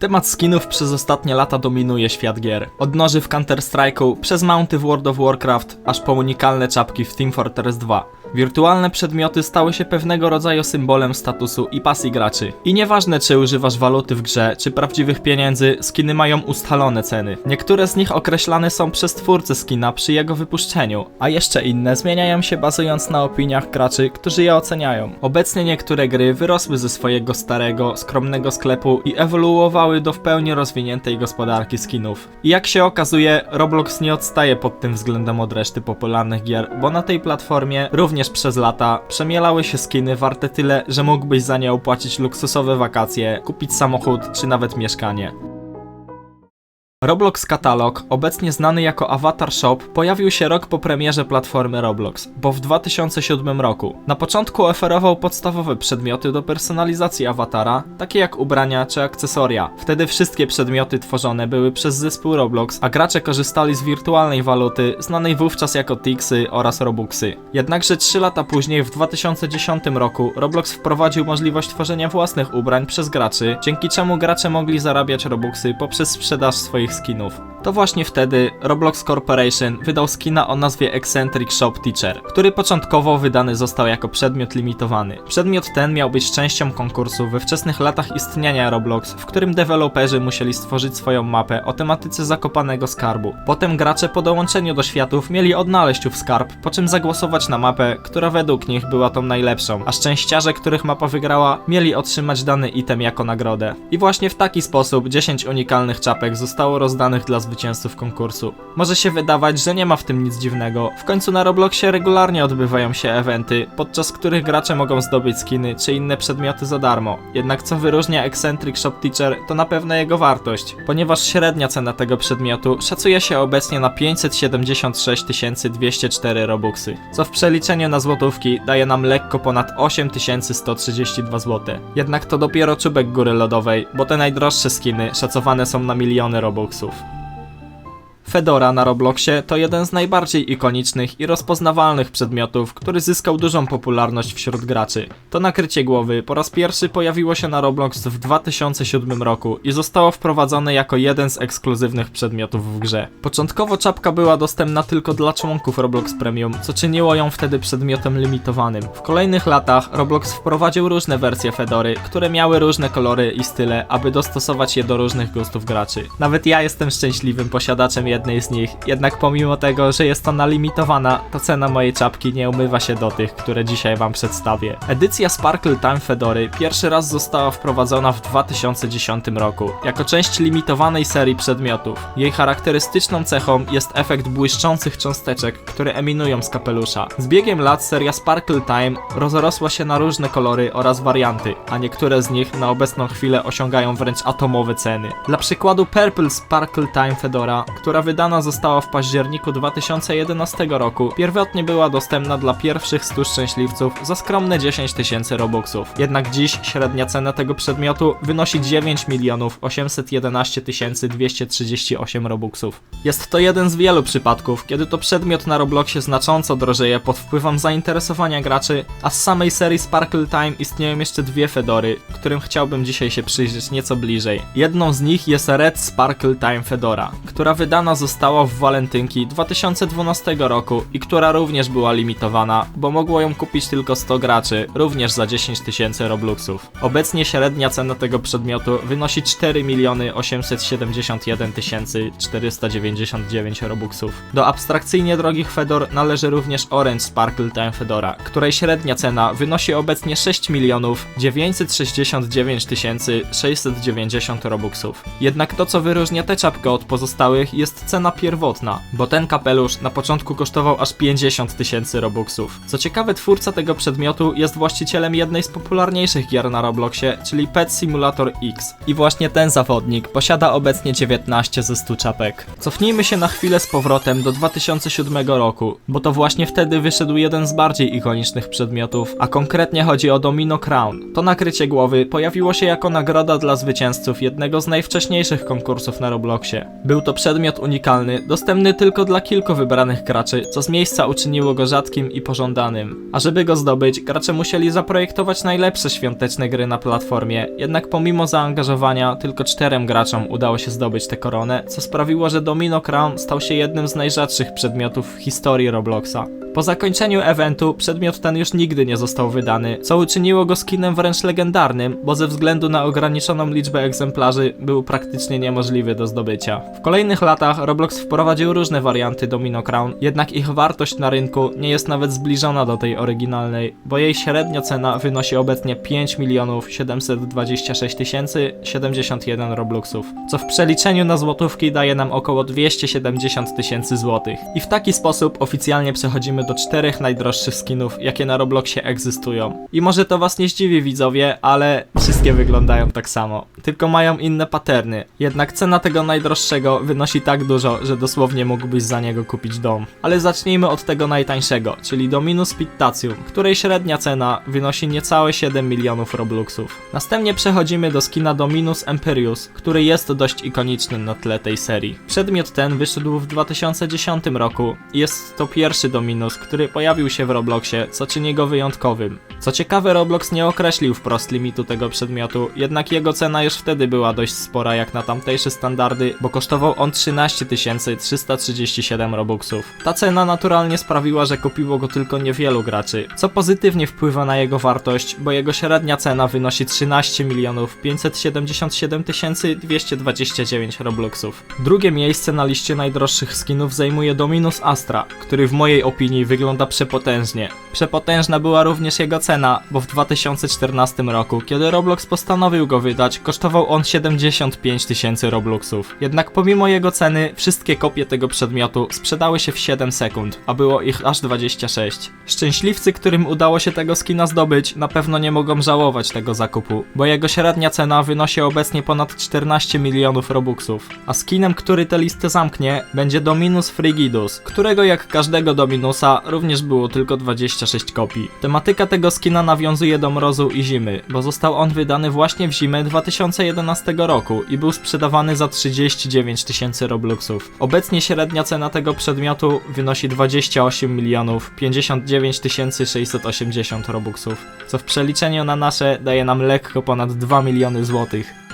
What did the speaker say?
Temat skinów przez ostatnie lata dominuje świat gier. Od noży w Counter-Strike'u, przez mounty w World of Warcraft, aż po unikalne czapki w Team Fortress 2. Wirtualne przedmioty stały się pewnego rodzaju symbolem statusu i pasji graczy. I nieważne czy używasz waluty w grze, czy prawdziwych pieniędzy, skiny mają ustalone ceny. Niektóre z nich określane są przez twórcę skina przy jego wypuszczeniu, a jeszcze inne zmieniają się bazując na opiniach graczy, którzy je oceniają. Obecnie niektóre gry wyrosły ze swojego starego, skromnego sklepu i ewoluowały do w pełni rozwiniętej gospodarki skinów. I jak się okazuje, Roblox nie odstaje pod tym względem od reszty popularnych gier, bo na tej platformie również przez lata przemielały się skiny warte tyle, że mógłbyś za nie opłacić luksusowe wakacje, kupić samochód czy nawet mieszkanie. Roblox Katalog, obecnie znany jako Avatar Shop, pojawił się rok po premierze platformy Roblox, bo w 2007 roku. Na początku oferował podstawowe przedmioty do personalizacji awatara, takie jak ubrania czy akcesoria. Wtedy wszystkie przedmioty tworzone były przez zespół Roblox, a gracze korzystali z wirtualnej waluty, znanej wówczas jako Tixy oraz Robuxy. Jednakże 3 lata później, w 2010 roku, Roblox wprowadził możliwość tworzenia własnych ubrań przez graczy, dzięki czemu gracze mogli zarabiać Robuxy poprzez sprzedaż swoich skinów. To właśnie wtedy Roblox Corporation wydał skina o nazwie Eccentric Shop Teacher, który początkowo wydany został jako przedmiot limitowany. Przedmiot ten miał być częścią konkursu we wczesnych latach istnienia Roblox, w którym deweloperzy musieli stworzyć swoją mapę o tematyce zakopanego skarbu. Potem gracze po dołączeniu do światów mieli odnaleźć ów skarb, po czym zagłosować na mapę, która według nich była tą najlepszą, a szczęściarze, których mapa wygrała, mieli otrzymać dany item jako nagrodę. I właśnie w taki sposób 10 unikalnych czapek zostało rozdanych dla zwycięzców konkursu. Może się wydawać, że nie ma w tym nic dziwnego. W końcu na Robloxie regularnie odbywają się eventy, podczas których gracze mogą zdobyć skiny czy inne przedmioty za darmo. Jednak co wyróżnia Eccentric Shop Teacher to na pewno jego wartość, ponieważ średnia cena tego przedmiotu szacuje się obecnie na 576 204 robuxy, co w przeliczeniu na złotówki daje nam lekko ponad 8132 zł. Jednak to dopiero czubek góry lodowej, bo te najdroższe skiny szacowane są na miliony robuxów. Fedora na Robloxie to jeden z najbardziej ikonicznych i rozpoznawalnych przedmiotów, który zyskał dużą popularność wśród graczy. To nakrycie głowy po raz pierwszy pojawiło się na Roblox w 2007 roku i zostało wprowadzone jako jeden z ekskluzywnych przedmiotów w grze. Początkowo czapka była dostępna tylko dla członków Roblox Premium, co czyniło ją wtedy przedmiotem limitowanym. W kolejnych latach Roblox wprowadził różne wersje Fedory, które miały różne kolory i style, aby dostosować je do różnych gustów graczy. Nawet ja jestem szczęśliwym posiadaczem jednej z nich, jednak pomimo tego, że jest ona limitowana, to cena mojej czapki nie umywa się do tych, które dzisiaj wam przedstawię. Edycja Sparkle Time Fedory pierwszy raz została wprowadzona w 2010 roku, jako część limitowanej serii przedmiotów. Jej charakterystyczną cechą jest efekt błyszczących cząsteczek, które eminują z kapelusza. Z biegiem lat seria Sparkle Time rozrosła się na różne kolory oraz warianty, a niektóre z nich na obecną chwilę osiągają wręcz atomowe ceny. Dla przykładu Purple Sparkle Time Fedora, która wydana została w październiku 2011 roku, pierwotnie była dostępna dla pierwszych 100 szczęśliwców za skromne 10 tysięcy robuxów. Jednak dziś średnia cena tego przedmiotu wynosi 9 milionów 811 238 robuxów. Jest to jeden z wielu przypadków, kiedy to przedmiot na Robloxie znacząco drożeje pod wpływem zainteresowania graczy, a z samej serii Sparkle Time istnieją jeszcze dwie Fedory, którym chciałbym dzisiaj się przyjrzeć nieco bliżej. Jedną z nich jest Red Sparkle Time Fedora, która wydana została w walentynki 2012 roku i która również była limitowana, bo mogło ją kupić tylko 100 graczy, również za 10 tysięcy robluxów. Obecnie średnia cena tego przedmiotu wynosi 4 miliony 871 499 robuxów. Do abstrakcyjnie drogich Fedor należy również Orange Sparkle Time Fedora, której średnia cena wynosi obecnie 6 milionów 969 690 robuxów. Jednak to co wyróżnia tę czapkę od pozostałych jest cena pierwotna, bo ten kapelusz na początku kosztował aż 50 tysięcy robuxów. Co ciekawe, twórca tego przedmiotu jest właścicielem jednej z popularniejszych gier na Robloxie, czyli Pet Simulator X. I właśnie ten zawodnik posiada obecnie 19 ze 100 czapek. Cofnijmy się na chwilę z powrotem do 2007 roku, bo to właśnie wtedy wyszedł jeden z bardziej ikonicznych przedmiotów, a konkretnie chodzi o Domino Crown. To nakrycie głowy pojawiło się jako nagroda dla zwycięzców jednego z najwcześniejszych konkursów na Robloxie. Był to przedmiot unikalny unikalny, dostępny tylko dla kilku wybranych graczy, co z miejsca uczyniło go rzadkim i pożądanym. A żeby go zdobyć, gracze musieli zaprojektować najlepsze świąteczne gry na platformie, jednak pomimo zaangażowania tylko czterem graczom udało się zdobyć tę koronę, co sprawiło, że Domino Crown stał się jednym z najrzadszych przedmiotów w historii Robloxa. Po zakończeniu eventu przedmiot ten już nigdy nie został wydany, co uczyniło go skinem wręcz legendarnym, bo ze względu na ograniczoną liczbę egzemplarzy był praktycznie niemożliwy do zdobycia. W kolejnych latach Roblox wprowadził różne warianty Domino Crown, jednak ich wartość na rynku nie jest nawet zbliżona do tej oryginalnej, bo jej średnia cena wynosi obecnie 5 milionów 726 tysięcy 71 Robluxów, co w przeliczeniu na złotówki daje nam około 270 tysięcy złotych. I w taki sposób oficjalnie przechodzimy do czterech najdroższych skinów, jakie na Robloxie egzystują. I może to was nie zdziwi widzowie, ale wszystkie wyglądają tak samo, tylko mają inne paterny. Jednak cena tego najdroższego wynosi tak dużo, że dosłownie mógłbyś za niego kupić dom. Ale zacznijmy od tego najtańszego, czyli Dominus Pictatium, której średnia cena wynosi niecałe 7 milionów Robluxów. Następnie przechodzimy do skina Dominus Imperius, który jest dość ikoniczny na tle tej serii. Przedmiot ten wyszedł w 2010 roku i jest to pierwszy Dominus, który pojawił się w Robloxie, co czyni go wyjątkowym. Co ciekawe, Roblox nie określił wprost limitu tego przedmiotu, jednak jego cena już wtedy była dość spora jak na tamtejsze standardy, bo kosztował on 13 337 Robuxów. Ta cena naturalnie sprawiła, że kupiło go tylko niewielu graczy, co pozytywnie wpływa na jego wartość, bo jego średnia cena wynosi 13 milionów 577 229 Robluxów. Drugie miejsce na liście najdroższych skinów zajmuje Dominus Astra, który w mojej opinii wygląda przepotężnie. Przepotężna była również jego cena, bo w 2014 roku, kiedy Roblox postanowił go wydać, kosztował on 75 tysięcy Robluxów. Jednak pomimo jego ceny, wszystkie kopie tego przedmiotu sprzedały się w 7 sekund, a było ich aż 26. Szczęśliwcy, którym udało się tego skina zdobyć, na pewno nie mogą żałować tego zakupu, bo jego średnia cena wynosi obecnie ponad 14 milionów Robuxów. A skinem, który tę listę zamknie, będzie Dominus Frigidus, którego jak każdego Dominusa również było tylko 26 kopii. Tematyka tego skina nawiązuje do mrozu i zimy, bo został on wydany właśnie w zimę 2011 roku i był sprzedawany za 39 tysięcy Robluxów. Obecnie średnia cena tego przedmiotu wynosi 28 milionów 59 tysięcy 680 Robuxów, co w przeliczeniu na nasze daje nam lekko ponad 2 miliony złotych.